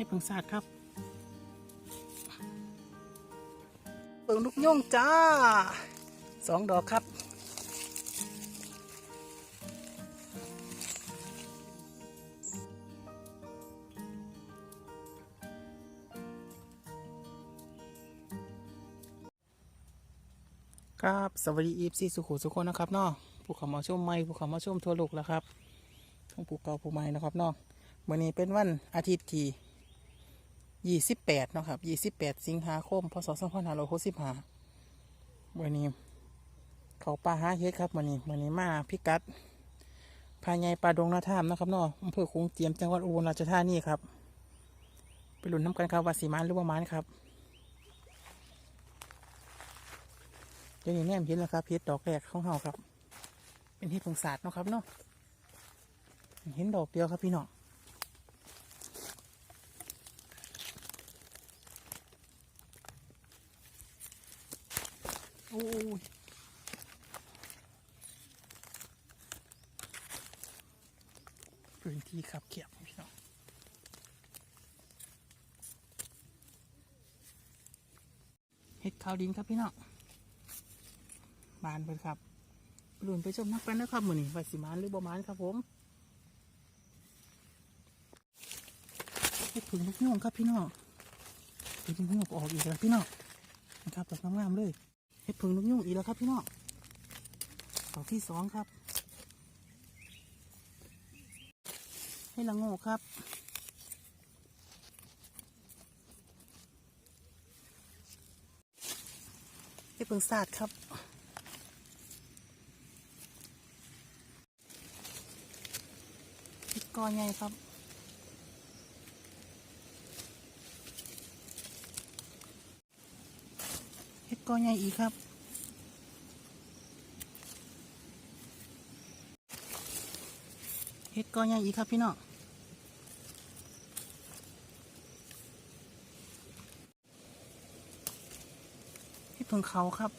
ให้เพิ่งสาดครับเปิงลูกย่งจ้าสองดอกครับครับสวัสดีอีฟซีสุขุสุขคนนะครับเนาะผู้เขามาชมใหม่ผู้เขามาชมทั่วโลกแล้วครับทั้งผู้เก่าผู้ใหม่นะครับเนาะวันนี้เป็นวันอาทิตย์ที่ 28เนาะครับ28สิบแปดสิงหาคมพศ2565วันนี้ เขาป่าหาเฮ็ดครับวันนี้วันนี้มาพิกัดภายในป่าดงนาทามนะครับเนาะอำเภอคงเจียมจังหวัดอุบลราชธานีครับ ไปหลุนน้ำกันครับว่าสีมานหรือว่ามานครับเดี๋ยวนี้แนมเห็นแล้วครับเห็ดดอกแรกของเฮาครับ เป็นเห็ดผงสาดเนาะครับเนาะเห็นดอกเดียวครับพี่น้อง โอ้ยพื้นที่ขับเขียบพี่น้องเห็ดขาวดินครับพี่น้องบานไปครับหลุนไปชมนักกันนะครับมือนี้ว่าสิมานหรือบ่มานครับผมเฮ็ดผึ่งลูกโยงครับพี่น้องเฮ็ดลูกโยงก็ออกอีกแล้วพี่น้องนะครับแบบงามๆเลย เฮ็ดผึ่งลูกโยงอีกแล้วครับพี่น้องดอกที่สองครับ ให้ละโง่ครับเฮ็ดผึ่งสาดครับพริกกอใหญ่ครับ เห็ด กอใหญ่อีกครับ เห็ดกอใหญ่อีกครับพี่น้องเห็ดเพิ่งเขาครับ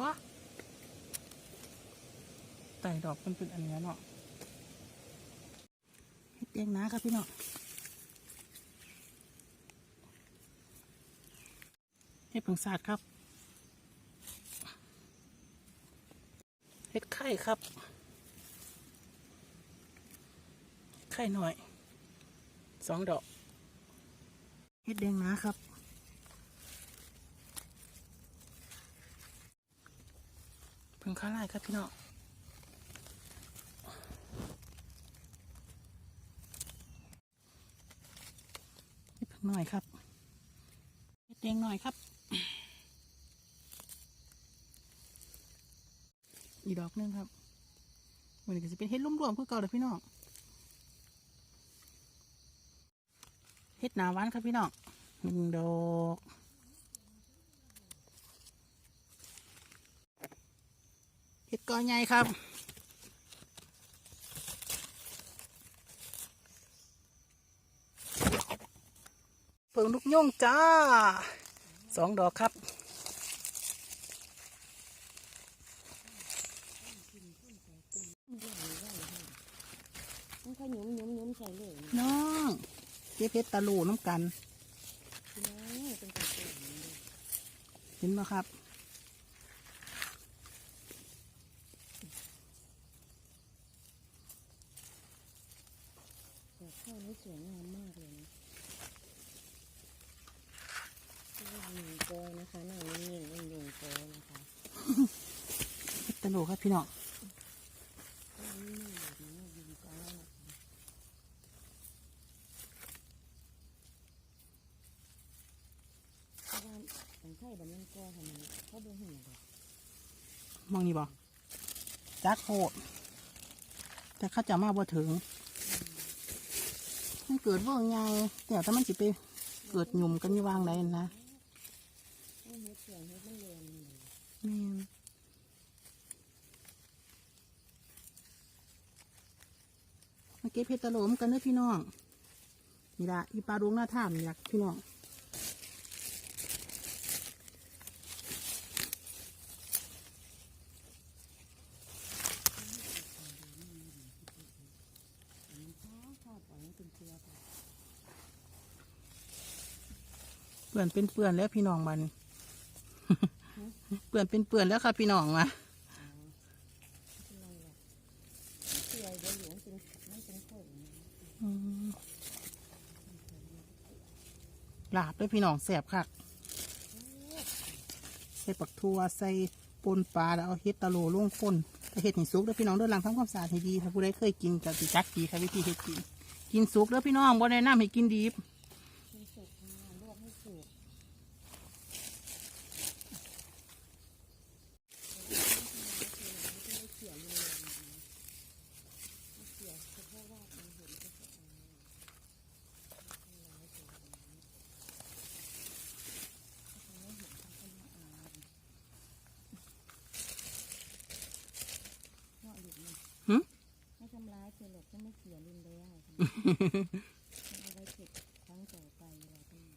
ว้าไต่ดอกมันเป็นอันเนี้ยเนาะเฮ็ดเองนะครับพี่น้อง เฮ็ดผงสาดครับเฮ็ดไข่ครับ ไข่หน่อย สองดอกเฮ็ดแดงนะครับเพิ่งข้าไล่ครับพี่น้องเฮ็ดหน่อยครับเฮ็ดแดงหน่อยครับ อีดอกหนึงครับวันก็จะเป็นเฮ็ดรวมๆคือเก่าเลยพี่น้องเฮ็ดหนาหวานครับพี่น้องหนึ่งดอกเฮ็ดกอใหญ่ครับเปิงลูกโย่งจ้าสองดอกครับ มันค่อยหยุมหยุมหยุม ใส่เลยนะน้องเจ๊เพชรตะลูน้ำกันพี่น้องเป็นกระปุกนี่เห็นไหมครับดอกข้าวนี่สวยงามมากเลยนะนี่หนึ่งกอยนะคะหน้านิ่งๆเป็นหนึ่งกอยนะคะเพชรตะลูครับพี่น้อง อันนี้ไม่แบบนี้ยิงกอยนะคะเพราะ ว่าของไทยแบบนั้นกอยค่ะมันเขาบ่หุ่นดอกมองนี่บ่จักโหดแต่เข้าจะมาบ่ถึง มันเกิดว่าไงแต่ถ้ามันจิไปเกิดหยุ่มกันอยี่วางไหนนะโอ้เฮ็ดเสียงเฮ็ดมันเรียนเลยแม่นมาเก็บเพชรตะโหลมกันเด้อพี่น้องนี่ละอีปลาดวงหน้าถ้ำนี่ละพี่น้อง มันข้าวข้าวปล่อยให้เป็นเชื้อค่ะ ปื่อนเป็นเปื่อนแล้วพี่น้องมันเปื่อนเป็นเปื่อนแล้วค่ะพี่น้องมาเป็นไรล่ะเสียเดี๋ยวหลาบด้วยพี่น้องแสบคักใส่ปักทัวใส่ปนปลาแล้วเอาเฮ็ดตะโหลลงข้นแต่เฮ็ดให้สุกด้อพี่น้องด้อหลังทำความสะอาดให้ดีถ้าผู้ใดเคยกินก็สิจักดีค่ะวิธีเฮ็ดกินกินสุกด้อพี่น้องบ่แนะนำให้กินดิบ ให้สุกมาลวกให้สุกเขียนเลยเขียนเฉพาะว่ามันเห็นก็จะเอาเนาะหลุดมัน หึ ไม่ทำร้าย เธอหรอกฉันไม่เสียลินเลยอะฉันเอาไว้เก็บครั้งต่อไปเวลาที่มา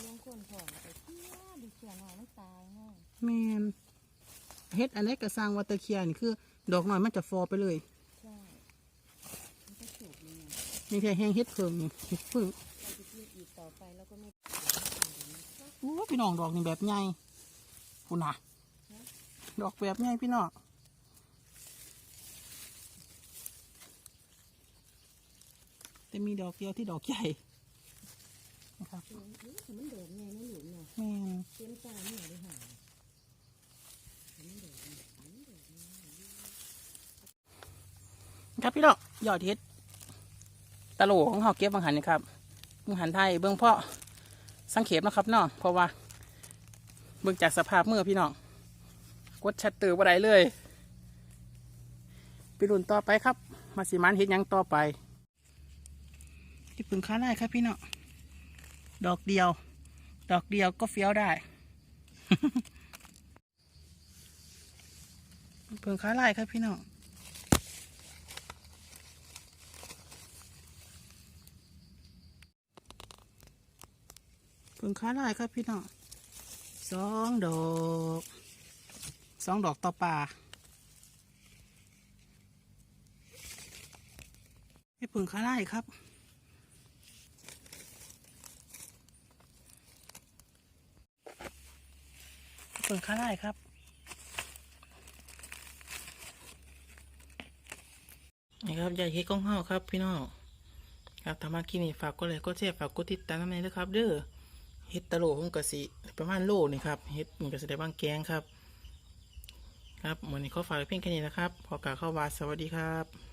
เลี้ยงคนของไปเที่ยวดูเสียหน่อยมันตายง่ายแม่นเฮ็ดอันนี้ก็สร้างวัตเตอร์เคียนี่คือ ดอกน้อยมันจะฟอไปเลย ใช่มันก็สุกเลยไงนี่แค่แห้งเฮ็ดเพิ่งนี่เฮ็ดเพิ่งเราจะกินอีกต่อไปแล้วก็ไม่ โอ้พี่น้องดอกนี่แบบใหญ่คุณน่ะ ดอกแบบใหญ่พี่น้องแต่มีดอกเดียวที่ดอกใหญ่นะครับมันเดินไงนะหลุมเนาะแม่นเต็มตาไม่ยากได้หามันเดินมันเดินครับพี่น้องยอดเฮ็ดตะโหลของเขาเก็บบางหันนี่ครับบางหันไทยเบื้องเพาะสังเขปนะครับเนาะเพราะว่าเบื้องจากสภาพเมื่อพี่น้อง กดชัดเตอร์บ่ได้เลยไปรุ่นต่อไปครับ มาสิมันเฮ็ดยังต่อไปที่พึ่งค้าได้ครับพี่น้อดอกเดียว ดอกเดียวก็เฟี้ยวได้เพิ่งค้าไล่ครับพี่น้องเพิ่งค้าได้ครับพี่น้องสองดอก สองดอกต่อป่าให้เพิ่งค้าได้ครับเพิ่งค้าได้ครับนี่ครับยาเฮ็ดก้องเฮาครับพี่น้องครับถ้ามาคลิปนี้ฝากกดไลค์กดแชร์ฝากกดติดตามกันด้วยครับ เด้อเฮ็ดตะโลผมกะสิประมาณโลนี่ครับเฮ็ดมันกะสิได้บางแกงครับ ครับวันนี้ขอฝากเพียงแค่นี้นะครับ พอกาเข้าวาสวัสดีครับ